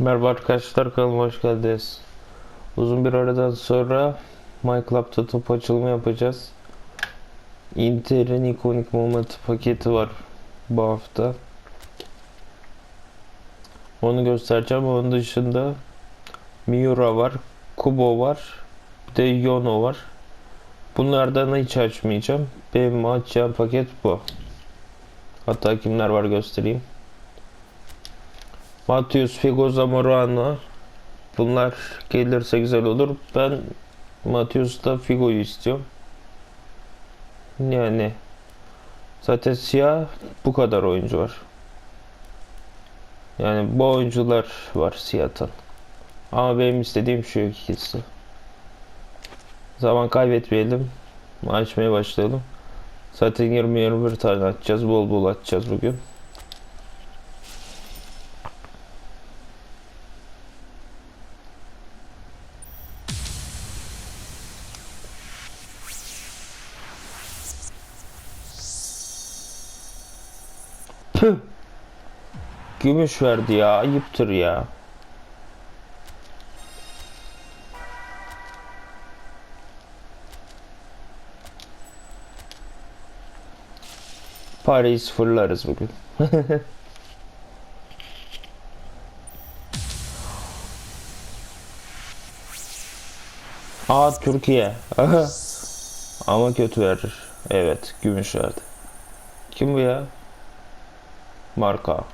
Merhaba arkadaşlar kanalıma hoş geldiniz. Uzun bir aradan sonra MyClub'da top açılımı yapacağız. Inter'in ikonik moment paketi var bu hafta. Onu göstereceğim. Onun dışında Miura var, Kubo var, bir de Yono var. Bunlardan hiç açmayacağım. Benim açacağım paket bu. Hatta kimler var göstereyim. Matius Figo Zamorano Bunlar gelirse güzel olur. Ben Matius'ta Figo'yu istiyorum. Yani zaten siyah bu kadar oyuncu var. Yani bu oyuncular var siyahtan. Ama benim istediğim şu ikisi. Zaman kaybetmeyelim. Açmaya başlayalım. Zaten 20-21 tane atacağız. Bol bol atacağız bugün. Püh. Gümüş verdi ya. Ayıptır ya. Parayı sıfırlarız bugün. Aa Türkiye. Ama kötü verir. Evet, gümüş verdi. Kim bu ya? Marka.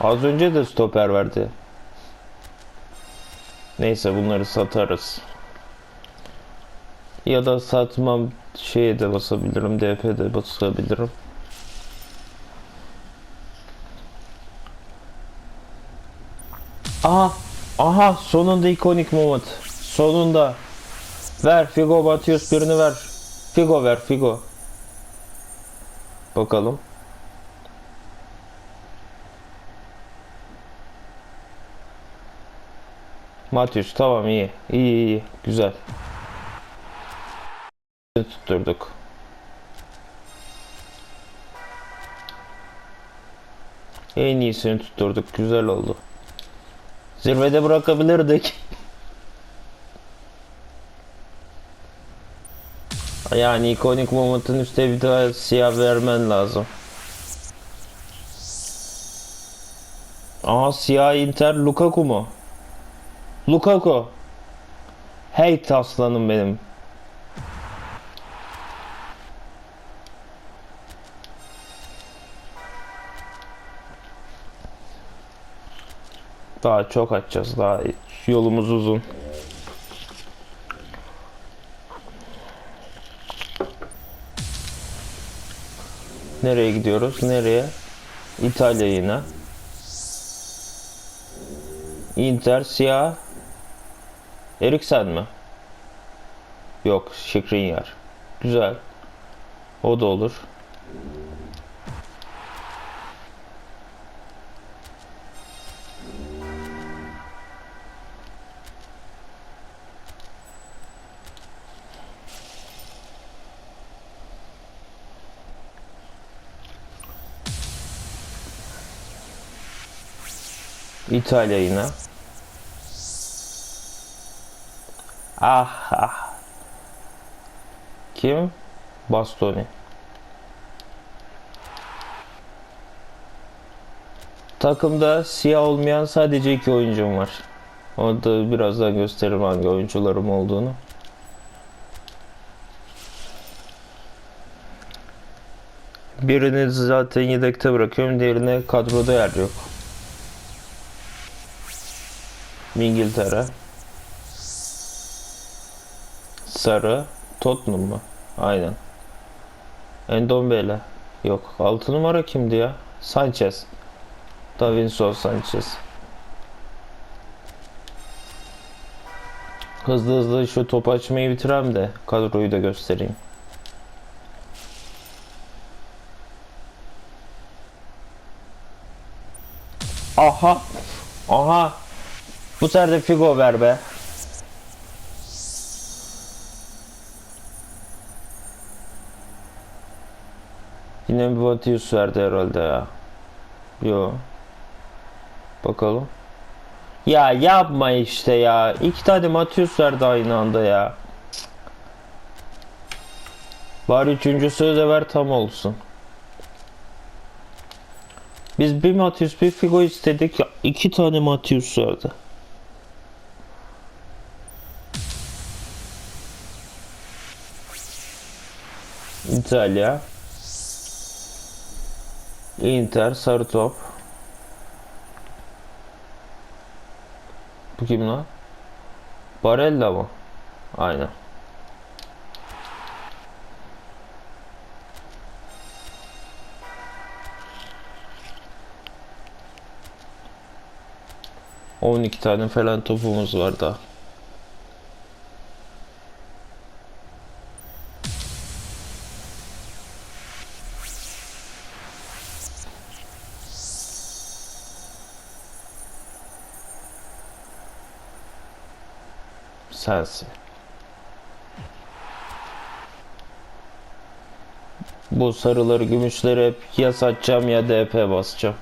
Az önce de stoper verdi. Neyse bunları satarız. Ya da satmam şeye de basabilirim. DP'de basabilirim. Aha. Aha sonunda ikonik moment. Sonunda. Ver Figo Batius birini ver. Figo ver Figo. Bakalım. Matius tamam iyi. İyi iyi güzel. Tutturduk. En iyisini tutturduk. Güzel oldu. Zirvede bırakabilirdik. Yani ikonik moment'ın üstte bir daha siyah vermen lazım. Aa siyah Inter Lukaku mu? Lukaku. Hey aslanım benim. Daha çok açacağız. Daha yolumuz uzun. Nereye gidiyoruz? Nereye? İtalya yine. Inter siyah. Eriksen mi? Yok, Skriniar. Güzel. O da olur. İtalya yine. Ah ah. Kim? Bastoni. Takımda siyah olmayan sadece iki oyuncum var. Onu da birazdan gösteririm hangi oyuncularım olduğunu. Birini zaten yedekte bırakıyorum. Diğerine kadroda yer yok. İngiltere. Sarı. Tottenham mı? Aynen. Endombele. Yok. 6 numara kimdi ya? Sanchez. Davinson Sanchez. Hızlı hızlı şu top açmayı bitirem de kadroyu da göstereyim. Aha. Aha. Bu sefer de Figo ver be. Yine bir Batius verdi herhalde ya. Yo. Bakalım. Ya yapma işte ya. İki tane Matius verdi aynı anda ya. Bari üçüncüsü de ver tam olsun. Biz bir Matius bir Figo istedik. Ya iki tane Matius verdi. İtalya. Inter sarı top. Bu kim lan? Barella mı? Aynen. On iki tane falan topumuz var daha. Sensin. Bu sarıları gümüşleri hep ya satacağım ya DP basacağım.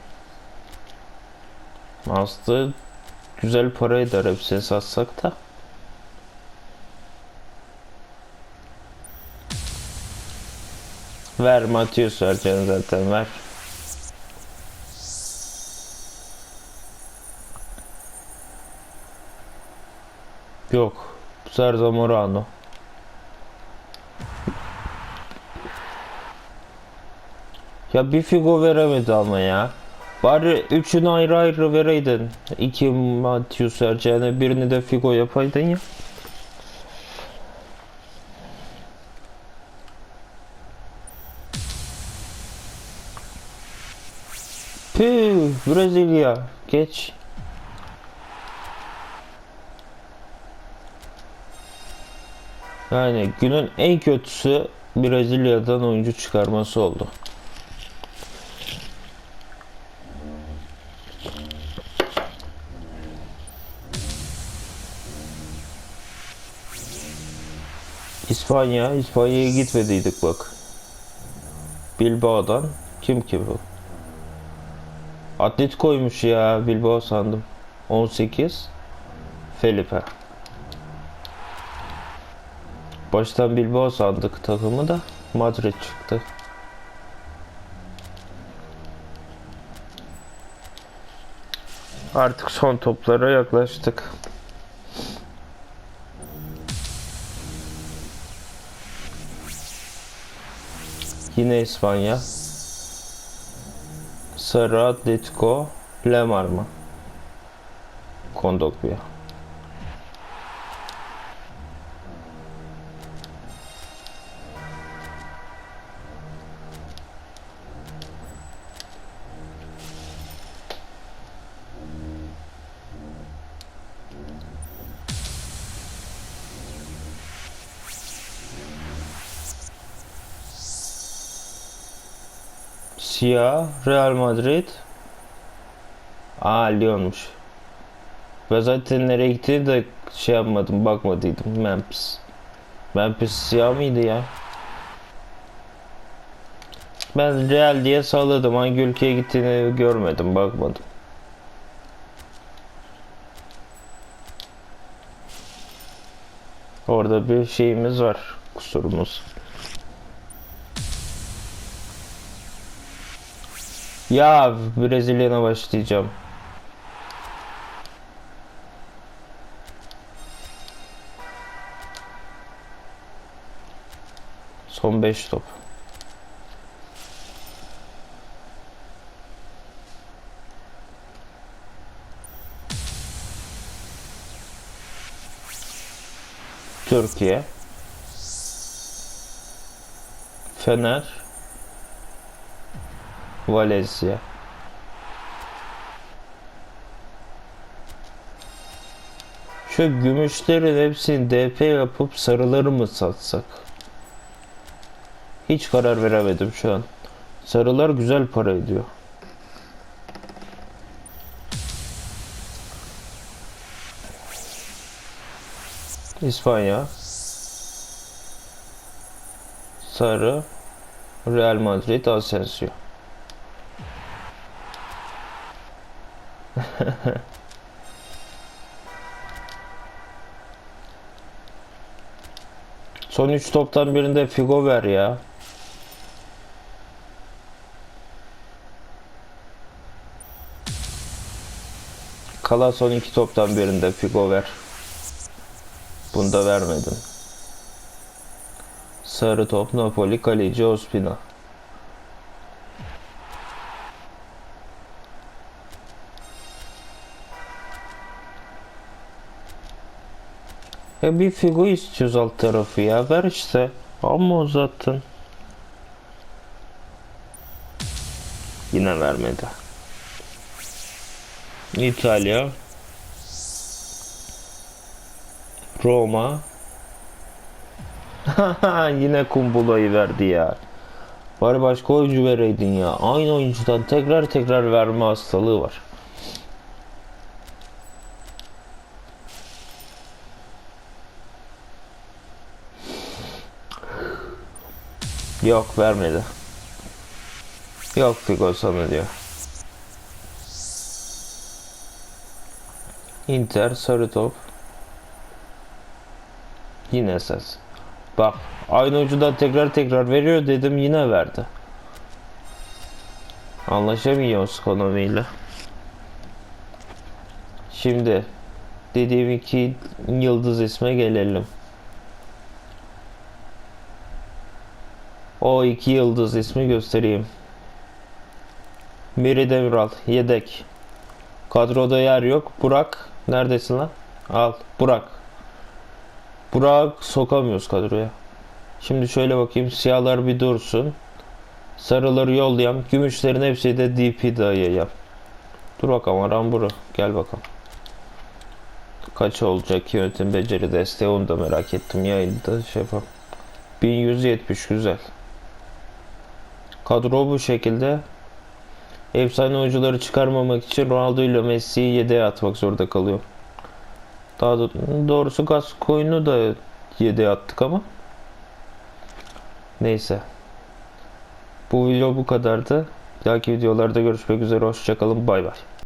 Aslında güzel para eder hepsini satsak da. Ver Matius vereceksin zaten ver. Yok. Serza Morano. Ya bir Figo veremedi ama ya. Bari üçünü ayrı ayrı vereydin. İki Matius vereceğine birini de Figo yapaydın ya. Püh, Brezilya. Geç. Yani günün en kötüsü Brezilya'dan oyuncu çıkarması oldu. İspanya, İspanya'ya gitmediydik bak. Bilbao'dan kim ki bu? Atletico'ymuş ya Bilbao sandım. 18 Felipe. Baştan Bilbao sandık takımı da Madrid çıktı. Artık son toplara yaklaştık. Yine İspanya. Sarı Atletico Lemar mı? Siyah Real Madrid. Aa Lyon'muş. Ve zaten nereye gittiğini de şey yapmadım, bakmadıydım. Memphis. Memphis siyah mıydı ya? Ben Real diye salladım. Hangi ülkeye gittiğini görmedim, bakmadım. Orada bir şeyimiz var, kusurumuz. Ya Brezilya'na başlayacağım. Son 5 top. Türkiye. Fener. Valencia. Şu gümüşlerin hepsini DP yapıp sarıları mı satsak? Hiç karar veremedim şu an. Sarılar güzel para ediyor. İspanya. Sarı. Real Madrid Asensio. Son 3 toptan birinde Figo ver ya. Kalan son 2 toptan birinde Figo ver. Bunu da vermedin. Sarı top Napoli kaleci Ospina. Ya bir Figo istiyoruz alt tarafı ya. Ver işte. Amma uzattın. Yine vermedi. İtalya. Roma. Yine kumbulayı verdi ya. Bari başka oyuncu vereydin ya. Aynı oyuncudan tekrar tekrar verme hastalığı var. Yok vermedi. Yok Figo sana diyor. Inter sarı top. Yine ses. Bak aynı oyuncudan tekrar tekrar veriyor dedim yine verdi. Anlaşamıyoruz ekonomiyle. Şimdi dediğim iki yıldız isme gelelim. O iki yıldız ismi göstereyim. Miri Demiral yedek. Kadroda yer yok. Burak neredesin lan? Al Burak. Burak sokamıyoruz kadroya. Şimdi şöyle bakayım. Siyahlar bir dursun. Sarıları yollayalım. Gümüşlerin hepsi de DP dayayalım. Dur bakalım Aramburu. Gel bakalım. Kaç olacak yönetim beceri desteği onu da merak ettim. Yayında şey yapalım. 1170 güzel. Kadro bu şekilde. Efsane oyuncuları çıkarmamak için Ronaldo ile Messi'yi yedeğe atmak zorunda kalıyor. Daha do- doğrusu Gascoigne'u da yedeğe attık ama. Neyse. Bu video bu kadardı. Bir dahaki videolarda görüşmek üzere. Hoşçakalın. Bay bay.